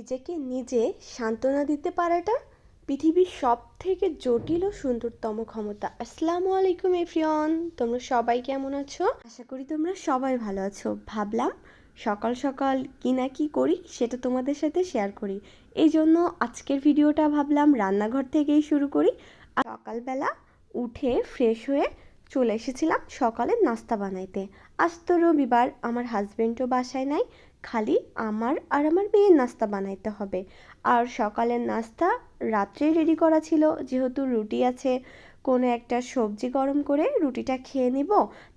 নিজেকে নিজে সান্ত্বনা দিতে পারাটা পৃথিবীর সব থেকে জটিল ও সুন্দরতম ক্ষমতা। আসসালামু আলাইকুম, এভরিওয়ান। তোমরা সবাই কেমন আছো? আশা করি তোমরা সবাই ভালো আছো। ভাবলাম সকাল সকাল কি না কি করি সেটা তোমাদের সাথে শেয়ার করি। এই জন্য আজকের ভিডিওটা ভাবলাম রান্নাঘর থেকেই শুরু করি। আর সকালবেলা উঠে ফ্রেশ হয়ে চলে এসেছিলাম সকালের নাস্তা বানাইতে। আজ তো রবিবার, আমার হাজব্যান্ডও বাসায় নাই, খালি আমার আর আমার মেয়ের নাস্তা বানাইতে হবে। আর সকালের নাস্তা রাত্রে রেডি করা ছিল, যেহেতু রুটি আছে, কোনো একটা সবজি গরম করে রুটিটা খেয়ে নিব,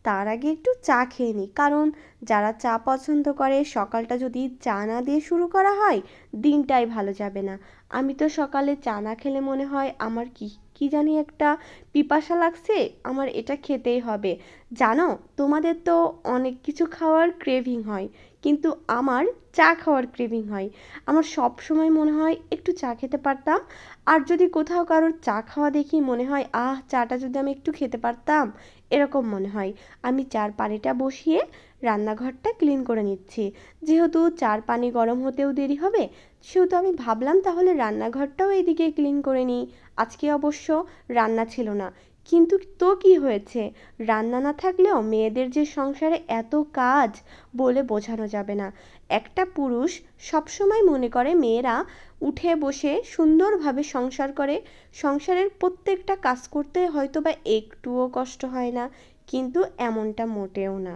তার আগে একটু চা খেয়ে নিই। কারণ যারা চা পছন্দ করে, সকালটা যদি চা না দিয়ে শুরু করা হয়, দিনটাই ভালো যাবে না। আমি তো সকালে চা না খেলে মনে হয় আমার কি কি জানি একটা পিপাসা লাগছে আমার এটা খেতেই হবে। জানো, তোমাদের তো অনেক কিছু খাওয়ার ক্রেভিং হয়, কিন্তু আমার চা খাওয়ার ক্রেভিং হয়। আমার সব সময় মনে হয় একটু চা খেতে পারতাম, আর যদি কোথাও কারোর চা খাওয়া দেখি মনে হয়, আহ, চাটা যদি আমি একটু খেতে পারতাম, এরকম মনে হয়। আমি চার পানিটা বসিয়ে রান্নাঘরটা ক্লিন করে নিচ্ছি। যেহেতু চার পানি গরম হতেও দেরি হবে, সেহেতু আমি ভাবলাম তাহলে রান্নাঘরটাও এইদিকে ক্লিন করে নিই। আজকে অবশ্য রান্না ছিল না। কিন্তু তো কি হয়েছে? রান্না না থাকলেও মেয়েদের যে সংসারে এত কাজ বলে বোঝানো যাবে না। একটা পুরুষ সবসময় মনে করে মেয়েরা উঠে বসে সুন্দরভাবে সংসার করে। সংসারের প্রত্যেকটা কাজ করতে হয়তো বা একটুও কষ্ট হয় না, কিন্তু এমনটা মোটেও না।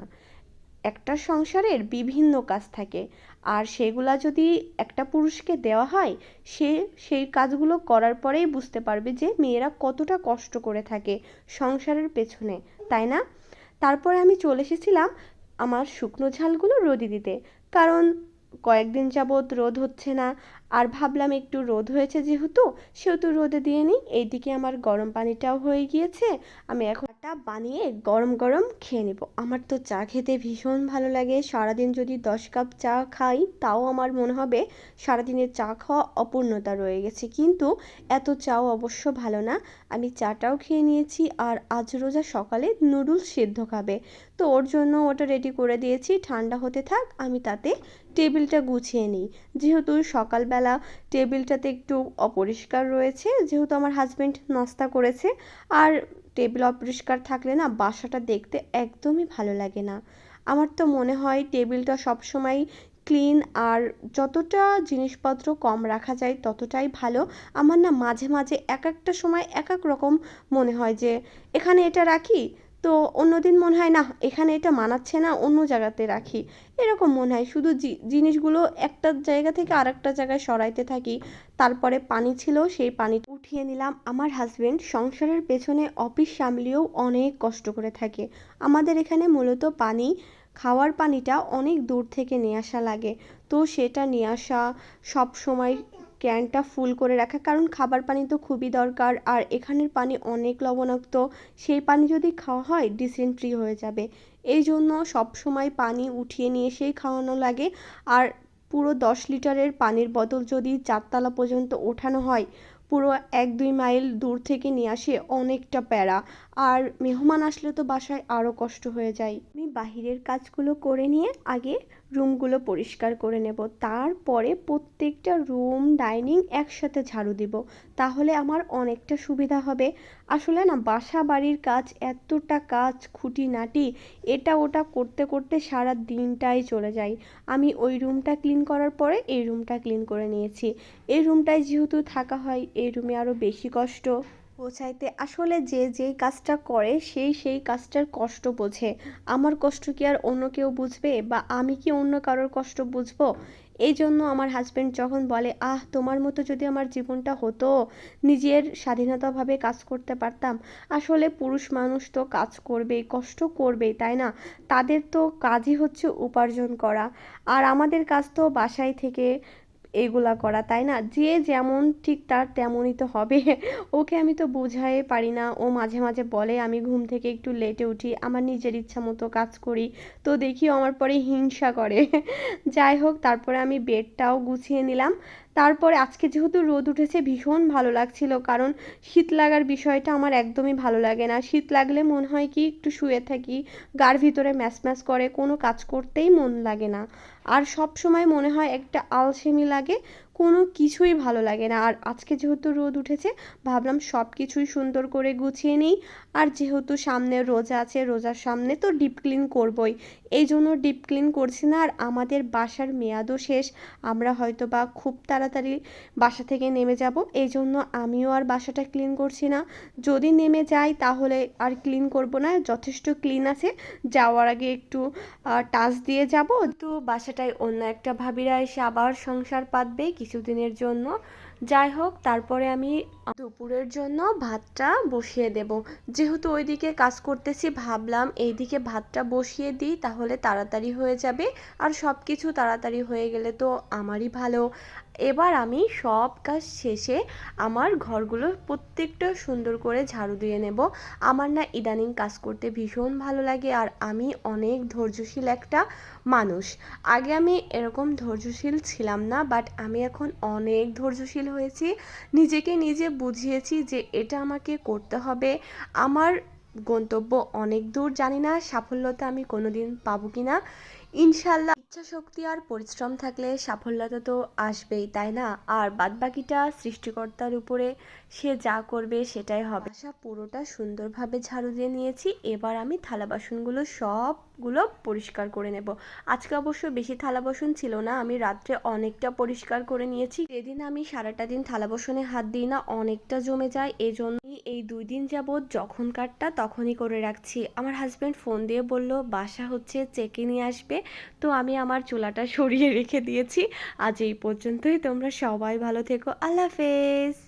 একটা সংসারের বিভিন্ন কাজ থাকে। আর সেগুলা যদি একটা পুরুষকে দেওয়া হয়, সে সেই কাজগুলো করার পরেই বুঝতে পারবে যে মেয়েরা কতটা কষ্ট করে থাকে সংসারের পেছনে, তাই না? তারপরে আমি চলে এসেছিলাম আমার শুকনো ঝালগুলো রোদে দিতে। কারণ কয়েকদিন যাবৎ রোদ হচ্ছে না আর ভাবলাম একটু রোদ হয়েছে যেহেতু, সেহেতু রোদে দিয়ে নিই। এইদিকে আমার গরম পানিটাও হয়ে গিয়েছে। আমি এখন একটা বানিয়ে গরম গরম খেয়ে নেব। আমার তো চা খেতে ভীষণ ভালো লাগে। সারাদিন যদি দশ কাপ চা খাই, তাও আমার মনে হবে সারাদিনের চা খাওয়া অপূর্ণতা রয়ে গেছে। কিন্তু এত চাও অবশ্য ভালো না। আমি চাটাও খেয়ে নিয়েছি আর আজ রোজা সকালে নুডলস সেদ্ধ খাবে। তো ওর জন্য ওটা রেডি করে দিয়েছি। ঠান্ডা হতে থাক, আমি তাতে টেবিলটা গুছিয়ে নিই। যেহেতু সকালবেলা টেবিলটাতে একটু অপরিষ্কার রয়েছে, যেহেতু আমার হাজব্যান্ড নাস্তা করেছে। আর টেবিল অপরিষ্কার থাকলে না বাসাটা দেখতে একদমই ভালো লাগে না। আমার তো মনে হয় টেবিলটা সবসময় ক্লিন আর যতটা জিনিসপত্র কম রাখা যায় ততটাই ভালো। আমার না মাঝে মাঝে এক একটা সময় এক এক রকম মনে হয় যে, এখানে এটা রাখি তো অন্যদিন মনে হয় না এখানে এটা মানাচ্ছে না, অন্য জায়গাতে রাখি। এরকম মনে হয়, শুধু জিনিসগুলো একটা জায়গা থেকে আরেকটা জায়গায় সরাইতে থাকি। তারপরে পানি ছিল, সেই পানি উঠিয়ে নিলাম। আমার হাজবেন্ড সংসারের পেছনে অফিস সামলিয়েও অনেক কষ্ট করে থাকে। আমাদের এখানে মূলত পানি, খাওয়ার পানিটা অনেক দূর থেকে নিয়ে আসা লাগে। তো সেটা নিয়ে আসা সব সময় ক্যানটা ফুল করে রাখা। কারণ খাবার পানি তো খুবই দরকার, আর এখানের পানি অনেক লবণাক্ত। সেই পানি যদি খাওয়া হয় ডিসেন্ট্রি হয়ে যাবে। এই জন্য সব সময় পানি উঠিয়ে নিয়ে এসেই খাওয়ানো লাগে। আর পুরো দশ লিটারের পানির বোতল যদি চারতলা পর্যন্ত ওঠানো হয়, পুরো এক দুই মাইল দূর থেকে নিয়ে আসে অনেকটা প্যারা। আর মেহমান আসলে তো বাসায় আরও কষ্ট হয়ে যায়। আমি বাহিরের কাজগুলো করে নিয়ে আগে রুমগুলো পরিষ্কার করে নেব। তারপরে প্রত্যেকটা রুম ডাইনিং একসাথে ঝাড়ু দিব। তাহলে আমার অনেকটা সুবিধা হবে। আসলে না বাসা বাড়ির কাজ এতটা কাজ খুঁটিনাটি, এটা ওটা করতে করতে সারা দিনটাই চলে যায়। আমি ওই রুমটা ক্লিন করার পরে এই রুমটা ক্লিন করে নিয়েছি। এই রুমটায় যেহেতু থাকা হয়, এই রুমে আরও বেশি কষ্ট। বোঝাইতে আসলে যে যেই কাজটা করে সেই সেই কাজটার কষ্ট বোঝে। আমার কষ্ট কি আর অন্য কেউ বুঝবে বা আমি কি অন্য কারোর কষ্ট বুঝব? এই জন্য আমার হাজব্যান্ড যখন বলে, আহ, তোমার মতো যদি আমার জীবনটা হতো, নিজের স্বাধীনতাভাবে কাজ করতে পারতাম। আসলে পুরুষ মানুষ তো কাজ করবেই, কষ্ট করবেই, তাই না? তাদের তো কাজই হচ্ছে উপার্জন করা। আর আমাদের কাজ তো বাসায় থেকে এগুলা করা, তাই না? যে যেমন ঠিক তার তেমনই তো হবে। ওকে আমি তো বোঝাই পারি না। ও মাঝে মাঝে বলে, আমি ঘুম থেকে একটু লেটে উঠি, আমার নিজের ইচ্ছা মতো কাজ করি। তো দেখি আমার পরে হিংসা করে। যাই হোক, তারপরে আমি বেডটাও গুছিয়ে নিলাম। তারপরে আজকে যেহেতু রোদ উঠেছে, ভীষণ ভালো লাগছিল। কারণ শীত লাগার বিষয়টা আমার একদমই ভালো লাগে না। শীত লাগলে মনে হয় কি, একটু শুয়ে থাকি, গার ভিতরে ম্যাচ ম্যাচ করে, কোনো কাজ করতেই মন লাগে না। আর সব সময় মনে হয় একটা আলসেমি লাগে কোনো কিছুই ভালো লাগে না। আর আজকে যেহেতু রোদ উঠেছে, ভাবলাম সব কিছুই সুন্দর করে গুছিয়ে নিই। আর যেহেতু সামনে রোজা আছে, রোজার সামনে তো ডিপ ক্লিন করবই। এই জন্য ডিপ ক্লিন করছি না। আর আমাদের বাসার মেয়াদও শেষ। আমরা হয়তো বা খুব তাড়াতাড়ি বাসা থেকে নেমে যাব। এই জন্য আমিও আর বাসাটা ক্লিন করছি না। যদি নেমে যাই, তাহলে আর ক্লিন করব না। যথেষ্ট ক্লিন আছে। যাওয়ার আগে একটু টাচ দিয়ে যাব। তো বাসাটায় অন্য একটা ভাবিরা এসে আবার সংসার পাতবে কিছুদিনের জন্য। যাই হোক তারপরে আমি দুপুরের জন্য ভাতটা বসিয়ে দেব। যেহেতু ওইদিকে কাজ করতেছি, ভাবলাম এইদিকে ভাতটা বসিয়ে দিই, তাহলে তাড়াতাড়ি হয়ে যাবে। আর সব কিছু তাড়াতাড়ি হয়ে গেলে তো আমারই ভালো। এবার আমি সব কাজ শেষে আমার ঘরগুলো প্রত্যেকটা সুন্দর করে ঝাড়ু দিয়ে নেব। আমার না ইদানিং কাজ করতে ভীষণ ভালো লাগে আর আমি অনেক ধৈর্যশীল একটা মানুষ। আগে আমি এরকম ধৈর্যশীল ছিলাম না, বাট আমি এখন অনেক ধৈর্যশীল হয়েছি। নিজেকে নিজে বুঝিয়েছি যে এটা আমাকে করতে হবে। আমার গন্তব্য অনেক দূর, জানি না সাফল্যতা আমি কোনোদিন পাবো কি না ইনশাল্লাহ ইচ্ছা শক্তি আর পরিশ্রম থাকলে সাফল্যতা তো আসবেই, তাই না? আর বাদবাকিটা সৃষ্টিকর্তার উপরে সে যা করবে সেটাই হবে। আশা পুরোটা সুন্দরভাবে ঝাড়ু দিয়ে নিয়েছি, এবার আমি থালা বাসনগুলো সবগুলো পরিষ্কার করে নেব। আজকে অবশ্য বেশি থালা বাসন ছিল না, আমি রাত্রে অনেকটা পরিষ্কার করে নিয়েছি। যেদিন আমি সারাটা দিন থালা বাসনে হাত দিই না, অনেকটা জমে যায় এজন্যই এই দুই দিন যাবৎ যখনকারটা তখনই করে রাখছি। আমার হাজব্যান্ড ফোন দিয়ে বলল, বাসা হচ্ছে চেকে নিয়ে আসবে। তো আমি আমার চুলাটা সরিয়ে রেখে দিয়েছি। আজ এই পর্যন্তই। তোমরা সবাই ভালো থেকো। আল্লাহ হাফেজ।